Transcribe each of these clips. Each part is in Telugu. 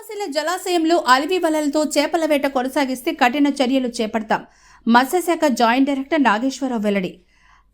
సోమశిల జలాశయంలో అలివి వలలతో చేపల వేట కొనసాగిస్తే కఠిన చర్యలు చేపడతాం. మత్స్యశాఖ జాయింట్ డైరెక్టర్ నాగేశ్వరరావు వెల్లడి.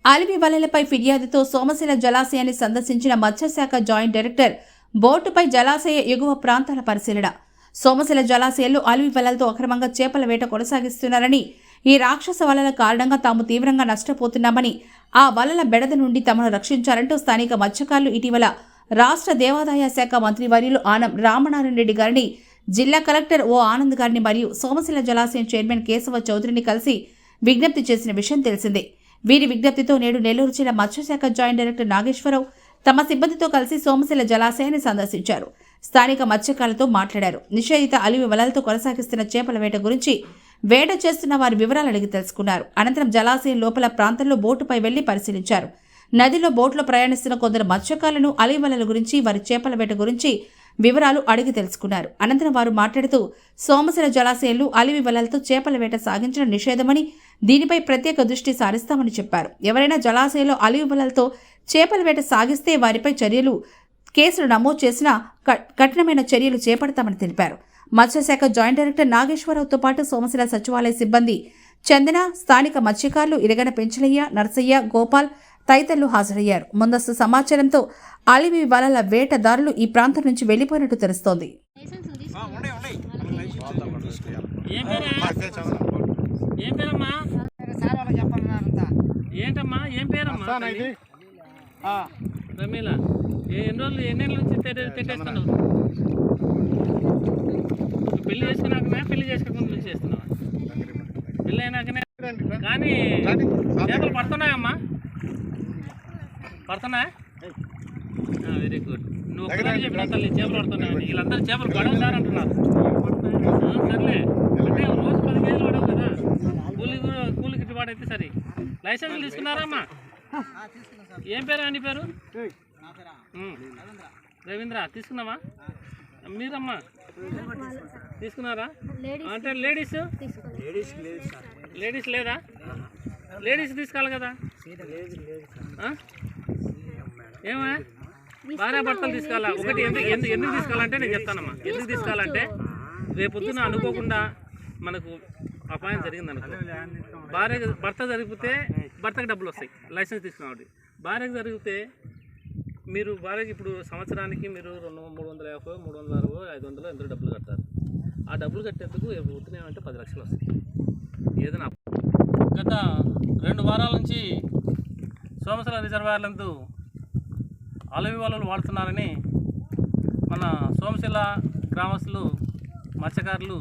అలివి వలలపై ఫిర్యాదుతో సోమశిల జలాశయాన్ని సందర్శించిన మత్స్యశాఖ జాయింట్ డైరెక్టర్ బోటుపై జలాశయ ఎగువ ప్రాంతాల పరిశీలన. సోమశిల జలాశయాల్లో అలివి వలలతో అక్రమంగా చేపల వేట కొనసాగిస్తున్నారని ఈ రాక్షస వలల కారణంగా తాము తీవ్రంగా నష్టపోతున్నామని ఆ వలల బెడద నుండి తమను రక్షించారంటూ స్థానిక మత్స్యకారులు ఇటీవల రాష్ట్ర దేవాదాయ శాఖ మంత్రి వర్యులు ఆనం రామనారాయణ రెడ్డి గారిని జిల్లా కలెక్టర్ ఓ ఆనంద్ గారిని మరియు సోమశిల జలాశయం చైర్మన్ కేశవ చౌదరిని కలిసి విజ్ఞప్తి చేసిన విషయం తెలిసిందే. వీరి విజ్ఞప్తితో నేడు నెల్లూరు జిల్లా మత్స్యశాఖ జాయింట్ డైరెక్టర్ నాగేశ్వరరావు తమ సిబ్బందితో కలిసి సోమశిల జలాశయాన్ని సందర్శించారు. స్థానిక మత్స్యకారులతో మాట్లాడారు. నిషేధిత అలివి వలలతో కొనసాగిస్తున్న చేపల వేట గురించి వేట చేస్తున్న వారి వివరాలు అడిగి తెలుసుకున్నారు. అనంతరం జలాశయం లోపల ప్రాంతంలో బోటుపై వెళ్ళి పరిశీలించారు. నదిలో బోట్లో ప్రయాణిస్తున్న కొందరు మత్స్యకారులను అలివలల గురించి వారి చేపల వేట గురించి వివరాలు అడిగి తెలుసుకున్నారు. అనంతరం వారు మాట్లాడుతూ సోమశిల జలాశయంలో అలివి వలలతో చేపల వేట సాగించడం నిషేధమని దీనిపై ప్రత్యేక దృష్టి సారిస్తామని చెప్పారు. ఎవరైనా జలాశయంలో అలివి వలలతో చేపల వేట సాగిస్తే వారిపై చర్యలు కేసులు నమోదు చేసిన క- కఠినమైన చర్యలు చేపడతామని తెలిపారు. మత్స్యశాఖ జాయింట్ డైరెక్టర్ నాగేశ్వరరావుతో పాటు సోమశిల సచివాలయ సిబ్బంది చందన స్థానిక మత్స్యకారులు ఇరగన పెంచలయ్య నర్సయ్య గోపాల్ తదితరులు హాజరయ్యారు. ముందస్తు సమాచారంతో అలివి వలల వేటదారులు ఈ ప్రాంతం నుంచి వెళ్ళిపోయినట్టు తెలుస్తోంది. ఏంటమ్మా? ఏం పేరమ్మా? రమీల ఎన్ని రోజులు ఎన్ని నెలల నుంచి పెళ్ళి చేసుకున్నాకనే పెళ్ళి చేసుకోకుండా నుంచి చేస్తున్నావా? కానీ చేపలు పడుతున్నాయమ్మా. పడుతున్నాయా? వెరీ గుడ్ నువ్వు ఒక్కదాన్ని చెప్పిన తల్లి చేపలు పడుతున్నాయని. వీళ్ళందరూ చేపలు పడవు సార్ అంటున్నారు సర్లే. అంటే రోజు పది కేజీలు పడవు కదా. కూలి కూలి గిట్టుబాటు అయితే సరే. లైసెన్స్ తీసుకున్నారమ్మా. ఏం పేరు అని పేరు. రవీంద్ర. తీసుకున్నావా? మీరమ్మా. తీసుకున్నారా? అంటే లేడీస్? లేడీస్ లేదా లేడీస్ తీసుకోవాలి కదా? ఏమా? భార్య భర్తలు తీసుకోవాలా? ఒకటి ఎందుకు ఎందుకు ఎందుకు తీసుకోవాలంటే నేను చెప్తానమ్మా. ఎందుకు తీసుకోవాలంటే రేపొద్దున అనుకోకుండా మనకు అపాయం జరిగింది అనుకో. భార్య భర్త జరిగితే భర్తకి డబ్బులు వస్తాయి. లైసెన్స్ తీసుకున్నాడు భార్యకు జరిగితే మీరు భార్యకి ఇప్పుడు సంవత్సరానికి మీరు రెండు మూడు వందల యాభై మూడు వందల అరవై ఐదు వందలు ఎంత డబ్బులు కడతారు. ఆ డబ్బులు కట్టేందుకు ఉత్తున్నాయంటే పది లక్షలు వస్తాయి. ఏదైనా గత రెండు వారాల నుంచి సోమశిల రిజర్వాయర్లందు అలవి వలలు వాడుతున్నారని మన సోమశిల గ్రామస్తులు మత్స్యకారులు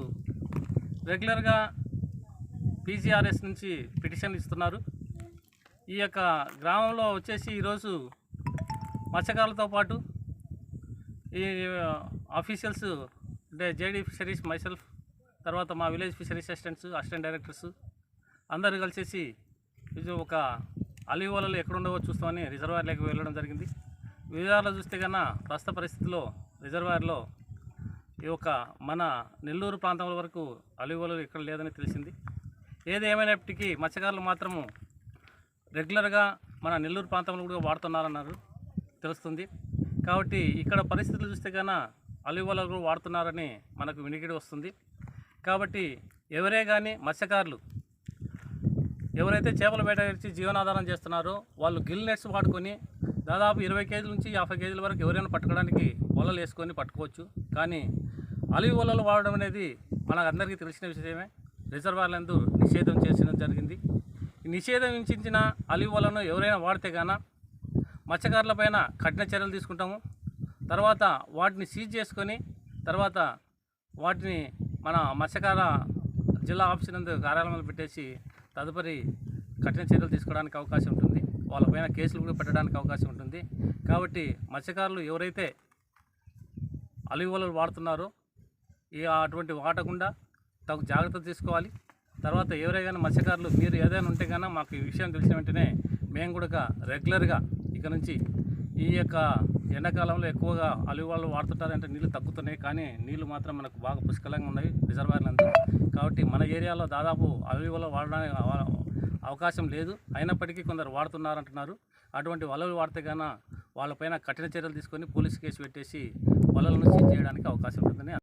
రెగ్యులర్గా పీజీఆర్ఎస్ నుంచి పిటిషన్ ఇస్తున్నారు. ఈ యొక్క గ్రామంలో వచ్చేసి ఈరోజు మత్స్యకారులతో పాటు ఈ ఆఫీషియల్స్ అంటే జేడీ ఫిషరీస్ మైసెల్ఫ్ తర్వాత మా village fisheries assistants assistant directors అందరూ కలిసేసి ఇది ఒక అలివ్ వలలు చూస్తామని రిజర్వాయర్లోకి వెళ్ళడం జరిగింది. విజయవాడలో చూస్తే కన్నా ప్రస్తుత పరిస్థితిలో రిజర్వాయర్లో ఈ యొక్క మన నెల్లూరు ప్రాంతం వరకు అలివ్ వలలు ఇక్కడ లేదని తెలిసింది. ఏది ఏమైనప్పటికీ మత్స్యకారులు మాత్రము రెగ్యులర్గా మన నెల్లూరు ప్రాంతంలో కూడా వాడుతున్నారన్నారు. తెలుస్తుంది. కాబట్టి ఇక్కడ పరిస్థితులు చూస్తే కన్నా అలివలలు వలలు వాడుతున్నారని మనకు వినికిడి వస్తుంది. కాబట్టి ఎవరే కానీ మత్స్యకారులు ఎవరైతే చేపల వేట ఇచ్చి జీవనాధారం చేస్తున్నారో వాళ్ళు గిల్ నెట్స్ వాడుకొని దాదాపు ఇరవై కేజీల నుంచి యాభై కేజీల వరకు ఎవరైనా పట్టుకోవడానికి వలలు వేసుకొని పట్టుకోవచ్చు. కానీ అలివి వలలు వాడడం అనేది మనకు అందరికీ తెలిసిన విషయమే. రిజర్వాయర్లందు నిషేధం చేసిన జరిగింది. ఈ నిషేధం విధించిన అలివి వలను ఎవరైనా వాడితే గాన మత్స్యకారులపైన కఠిన చర్యలు తీసుకుంటాము. తర్వాత వాటిని సీజ్ చేసుకొని తర్వాత వాటిని మన మత్స్యకార జిల్లా ఆఫీస్ నందు కార్యాలయంలో పెట్టేసి తదుపరి కఠిన చర్యలు తీసుకోవడానికి అవకాశం ఉంటుంది. వాళ్ళపైన కేసులు కూడా పెట్టడానికి అవకాశం ఉంటుంది. కాబట్టి మత్స్యకారులు ఎవరైతే అలివలు వాడుతున్నారో ఈ అటువంటి వాడకుండా తగు జాగ్రత్తలు తీసుకోవాలి. తర్వాత ఎవరైనా మత్స్యకారులు మీరు ఏదైనా ఉంటే కన్నా మాకు ఈ విషయం తెలిసిన వెంటనే మేము కూడా రెగ్యులర్గా ఇక నుంచి ఈ యొక్క ఎండాకాలంలో ఎక్కువగా అలివి వాళ్ళు వాడుతుంటారంటే నీళ్ళు తగ్గుతున్నాయి. కానీ నీళ్ళు మాత్రం మనకు బాగా పుష్కలంగా ఉన్నాయి రిజర్వాయర్లందు కాబట్టి మన ఏరియాలో దాదాపు అలివి వాడడానికి అవకాశం లేదు. అయినప్పటికీ కొందరు వాడుతున్నారంటున్నారు. అటువంటి వలలు వాడితే గాన వాళ్ళపైన కఠిన చర్యలు తీసుకొని పోలీస్ కేసు పెట్టేసి వలలను నుంచి చేయడానికి అవకాశం ఉంటుందని